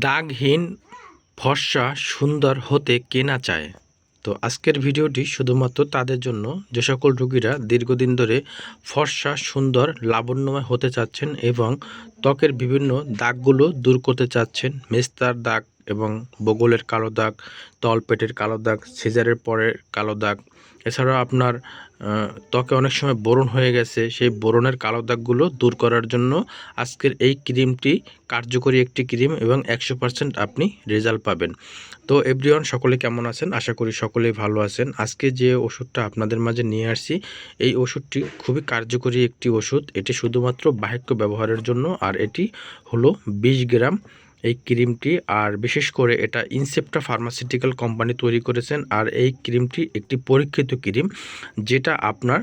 দাগহীন ফর্সা সুন্দর হতে কে না চায়? তো আজকের ভিডিওটি শুধুমাত্র তাদের জন্য। যে সকল রোগীরা দীর্ঘদিন ধরে ফর্সা, সুন্দর, লাবণ্যময় হতে চাচ্ছেন এবং ত্বকের বিভিন্ন দাগগুলো দূর করতে চাচ্ছেন, মেস্তার দাগ এবং বগলের কালো দাগ, তলপেটের কালো দাগ, সিজারের পরের কালো দাগ। এছাড়াও আপনার ত্বকে অনেক সময় বোরন হয়ে গেছে। সেই বোরনের কালো দাগগুলো দূর করার জন্য আজকের এই ক্রিমটি কার্যকরী একটি ক্রিম এবং একশো পার্সেন্ট আপনি রেজাল্ট পাবেন। তো এভরিওয়ান, সকলে কেমন আছেন? আশা করি সকলেই ভালো আছেন। আজকে যে ওষুধটা আপনাদের মাঝে নিয়ে আসছি, এই ওষুধটি খুবই কার্যকরী একটি ওষুধ। এটি শুধুমাত্র বাহিক্য ব্যবহারের জন্য, আর এটি হলো বিশ গ্রাম এই ক্রিমটি আর বিশেষ করে এটা ইনসেপ্টা ফার্মাসিউটিক্যাল কোম্পানি তৈরি করেছেন আর এই ক্রিমটি একটি পরীক্ষিত ক্রিম যেটা আপনার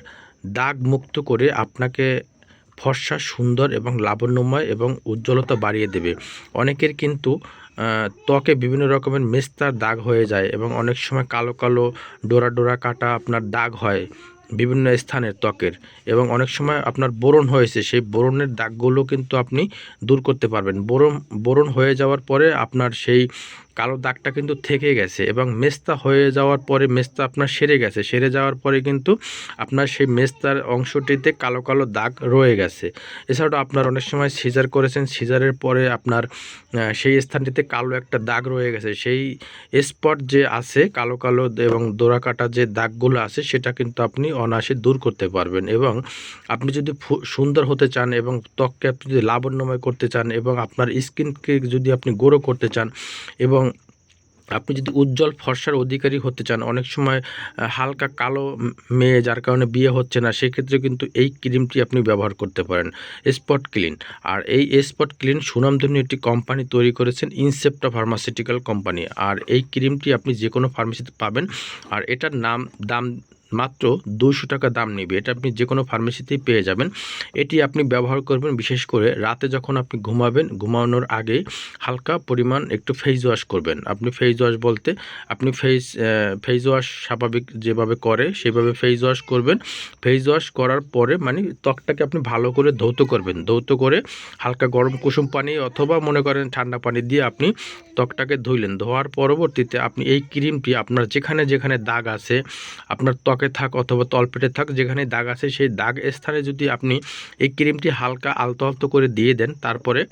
দাগ মুক্ত করে আপনাকে ফর্সা, সুন্দর এবং লাবণ্যময় এবং উজ্জ্বলতা বাড়িয়ে দেবে। অনেকের কিন্তু ত্বকে বিভিন্ন রকমের মেস্তার দাগ হয়ে যায় এবং অনেক সময় কালো কালো, ডোরা ডোরা কাটা আপনার দাগ হয়। বিভিন্ন স্থানের ত্বকের এবং অনেক সময় আপনার বোরন হয়েছে, সেই বোরনের দাগগুলো কিন্তু আপনি দূর করতে পারবেন। বোরন বোরন হয়ে যাওয়ার পরে আপনার সেই কালো দাগটা কিন্তু থেকে গেছে এবং মেস্তা হয়ে যাওয়ার পরে মেস্তা আপনার সেরে গেছে। সেরে যাওয়ার পরে কিন্তু আপনার সেই মেস্তার অংশটিতে কালো কালো দাগ রয়ে গেছে। এছাড়াও আপনার অনেক সময় সিজার করেছেন, সিজারের পরে আপনার সেই স্থানটিতে কালো একটা দাগ রয়ে গেছে। সেই স্পট যে আছে, কালো কালো এবং দোরা কাটা যে দাগগুলো আছে, সেটা কিন্তু আপনি অনায়াসে দূর করতে পারবেন এবং আপনি যদি সুন্দর হতে চান এবং ত্বককে আপনি যদি লাবণ্যময় করতে চান এবং আপনার স্কিনকে যদি আপনি গ্রো করতে চান এবং আপনি যদি উজ্জ্বল ফর্সার অধিকারী হতে চান, অনেক সময় হালকা কালো মেয়ে যার কারণে বিয়ে হচ্ছে না, সেক্ষেত্রে কিন্তু এই ক্রিমটি আপনি ব্যবহার করতে পারেন। স্পট ক্লিন আর এই স্পট ক্লিন সুনামধন্য একটি কোম্পানি তৈরি করেছেন ইনসেপ্টা ফার্মাসিউটিক্যাল কোম্পানি আর এই ক্রিমটি আপনি যে কোনো ফার্মেসিতে পাবেন। আর এটার নাম, দাম মাত্র দুশো টাকা দাম নেবে। এটা আপনি যে কোনো ফার্মেসিতেই পেয়ে যাবেন। এটি আপনি ব্যবহার করবেন বিশেষ করে রাতে যখন আপনি ঘুমাবেন, ঘুমানোর আগে হালকা পরিমাণ একটু ফেস ওয়াশ করবেন। আপনি ফেস ওয়াশ বলতে আপনি ফেস ফেস ওয়াশ স্বাভাবিক যেভাবে করে সেভাবে ফেস ওয়াশ করবেন। ফেস ওয়াশ করার পরে মানে ত্বকটাকে আপনি ভালো করে ধৌত করবেন। ধৌত করে হালকা গরম কুসুম পানি অথবা মনে করেন ঠান্ডা পানি দিয়ে আপনি ত্বকটাকে ধুইলেন। ধোয়ার পরবর্তীতে আপনি এই ক্রিমটি আপনার যেখানে যেখানে দাগ আছে, আপনার ত্বকে থাক অথবা তলপেটে থাক, যেখানে দাগ আছে, সেই দাগ স্থানে যদি আপনি এই ক্রিমটি হালকা আলতো আলতো করে দিয়ে দেন, তারপরে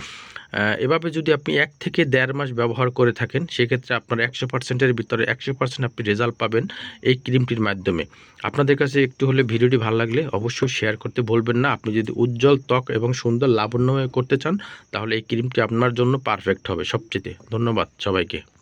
এভাবে যদি আপনি এক থেকে দেড় মাস ব্যবহার করে থাকেন, সেক্ষেত্রে আপনার একশো পার্সেন্টের ভিতরে একশো পার্সেন্ট আপনি রেজাল্ট পাবেন এই ক্রিমটির মাধ্যমে। আপনাদের কাছে একটু হলে ভিডিওটি ভালো লাগলে অবশ্যই শেয়ার করতে ভুলবেন না। আপনি যদি উজ্জ্বল ত্বক এবং সুন্দর লাবণ্যময় করতে চান, তাহলে এই ক্রিমটি আপনার জন্য পারফেক্ট হবে সবচেয়ে। ধন্যবাদ সবাইকে।